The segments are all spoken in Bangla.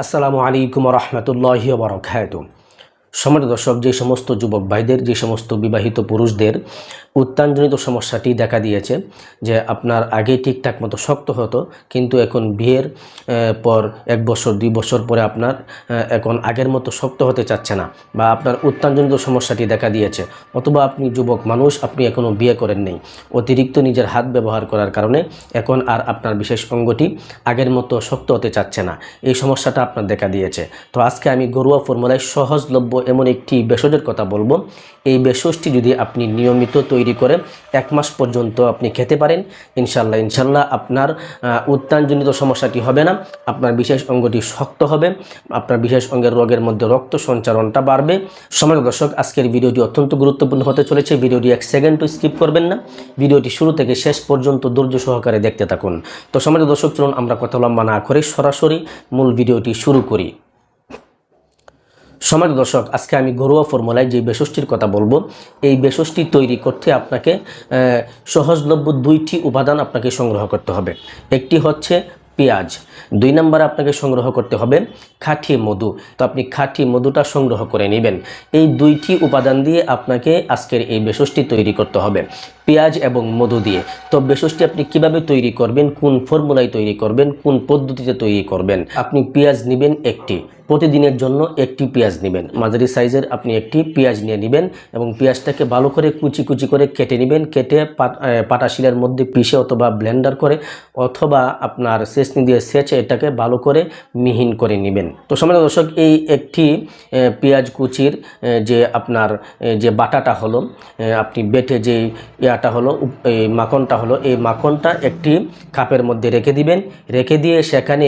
আসসালামু আলাইকুম রহমতুল্লাহ বরকাত সমাজ দর্শক যে সমস্ত যুবক ভাইদের যে সমস্ত বিবাহিত পুরুষদের উত্তানজনিত সমস্যাটি দেখা দিয়েছে যে আপনার আগে ঠিকঠাক মতো শক্ত হতো, কিন্তু এখন বিয়ের পর এক বছর, দুই বছর পরে আপনার এখন আগের মতো শক্ত হতে চাচ্ছে না বা আপনার উত্তানজনিত সমস্যাটি দেখা দিয়েছে। অথবা আপনি যুবক মানুষ, আপনি এখনও বিয়ে করেন নেই। অতিরিক্ত নিজের হাত ব্যবহার করার কারণে এখন আর আপনার বিশেষ অঙ্গটি আগের মতো শক্ত হতে চাচ্ছে না। এই সমস্যাটা আপনার দেখা দিয়েছে। তো আজকে আমি গরুয়া ফর্মুলায় সহজলভ্য এমন একটি ভেষজের কথা বলব। এই ভেষজটি যদি আপনি নিয়মিত তৈরি করে এক মাস পর্যন্ত আপনি খেতে পারেন। ইনশাল্লাহ ইনশাল্লাহ আপনার উত্তানজনিত সমস্যাটি হবে না। আপনার বিশেষ অঙ্গটি শক্ত হবে। আপনার বিশেষ অঙ্গের রোগের মধ্যে রক্ত সঞ্চারণটা বাড়বে। সমাজ দর্শক, আজকের ভিডিওটি অত্যন্ত গুরুত্বপূর্ণ হতে চলেছে। ভিডিওটি এক সেকেন্ডও স্কিপ করবেন না। ভিডিওটি শুরু থেকে শেষ পর্যন্ত ধৈর্য সহকারে দেখতে থাকুন। তো সমাজ দর্শক, চলুন আমরা কথা লম্বা না করে সরাসরি মূল ভিডিওটি শুরু করি। সমাজ দর্শক, আজকে আমি ঘরোয়া ফর্মুলায় যে বেশষ্টির কথা বলব, এই বেশষ্টি তৈরি করতে আপনাকে সহজলভ্য দুইটি উপাদান আপনাকে সংগ্রহ করতে হবে। একটি হচ্ছে পেঁয়াজ, দুই নম্বরে আপনাকে সংগ্রহ করতে হবে খাঁটি মধু। তো আপনি খাঁটি মধুটা সংগ্রহ করে নেবেন। এই দুইটি উপাদান দিয়ে আপনাকে আজকের এই বেশষ্টি তৈরি করতে হবে। পেঁয়াজ এবং মধু দিয়ে। তো বেশষ্টি আপনি কীভাবে তৈরি করবেন? কোন ফর্মুলায় তৈরি করবেন? কোন পদ্ধতিতে তৈরি করবেন? আপনি পেঁয়াজ নেবেন একটি। প্রতিদিনের জন্য একটি পেঁয়াজ নেবেন। মাঝারি সাইজের আপনি একটি পেঁয়াজ নিয়ে নেবেন এবং পেঁয়াজটাকে ভালো করে কুচি কুচি করে কেটে নেবেন। কেটে পাটাশিলের মধ্যে পিষে অথবা ব্লেন্ডার করে অথবা আপনার সেচনি দিয়ে সেচে এটাকে ভালো করে মিহিন করে নেবেন। তো সময় দর্শক, এই একটি পেঁয়াজ কুচির যে আপনার যে বাটাটা হলো আপনি বেটে যে ইয়াটা হলো এই মাখনটা হলো। এই মাখনটা একটি কাপের মধ্যে রেখে দিবেন। রেখে দিয়ে সেখানে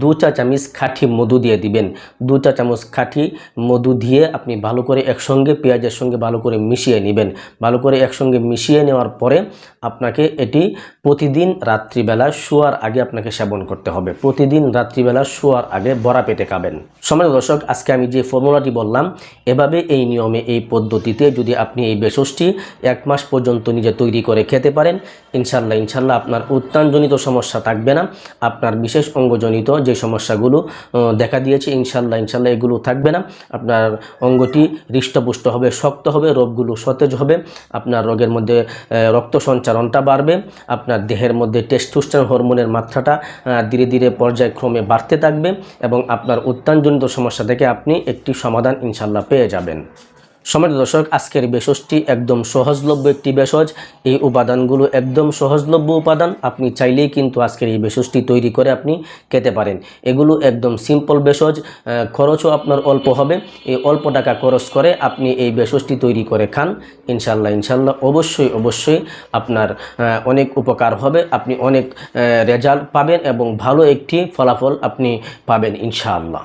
দু চা চামচ খাঁটি মধু দিয়ে দিবেন। দু চা চামচ খাঁটি মধু দিয়ে আপনি ভালো করে একসঙ্গে পেঁয়াজের সঙ্গে ভালো করে মিশিয়ে নেবেন। ভালো করে একসঙ্গে মিশিয়ে নেওয়ার পরে আপনাকে এটি প্রতিদিন রাত্রিবেলা শোয়ার আগে আপনাকে সেবন করতে হবে। প্রতিদিন রাত্রিবেলা শোয়ার আগে বড়া পেটে খাবেন। সময় দর্শক, আজকে আমি যে ফর্মুলাটি বললাম, এভাবে এই নিয়মে, এই পদ্ধতিতে যদি আপনি এই বেশসটি এক মাস পর্যন্ত নিজে তৈরি করে খেতে পারেন, ইনশাল্লাহ ইনশাল্লাহ আপনার উত্তানজনিত সমস্যা থাকবে না। আপনার বিশেষ অঙ্গজনিত যে সমস্যাগুলো দেখা দিয়েছে, ইনশাল্লাহ ইনশাল্লাহ এগুলো থাকবে না। আপনার অঙ্গটি হৃষ্টপুষ্ট হবে, শক্ত হবে, রোগগুলো সতেজ হবে, আপনার রোগের মধ্যে রক্ত সঞ্চালনটা বাড়বে, আপনার দেহের মধ্যে টেস্টোস্টেরন হরমোনের মাত্রাটা ধীরে ধীরে পর্যায়ক্রমে বাড়তে থাকবে এবং আপনার উত্তানজনিত সমস্যা থেকে আপনি একটি সমাধান, ইনশাল্লাহ, পেয়ে যাবেন। সমাজ দর্শক আজকের বেশসটি একদম সহজলভ্য একটি ভেষজ এই উপাদানগুলো একদম সহজলভ্য উপাদান। আপনি চাইলেই কিন্তু আজকের এই ভেষজটি তৈরি করে আপনি খেতে পারেন। এগুলো একদম সিম্পল আহ, খরচও আপনার অল্প হবে। এই অল্প টাকা খরচ করে আপনি এই ভেষজটি তৈরি করে খান। ইনশাল্লাহ ইনশাল্লাহ অবশ্যই অবশ্যই আপনার অনেক উপকার হবে। আপনি অনেক রেজাল্ট পাবেন এবং ভালো একটি ফলাফল আপনি পাবেন ইনশাআল্লাহ।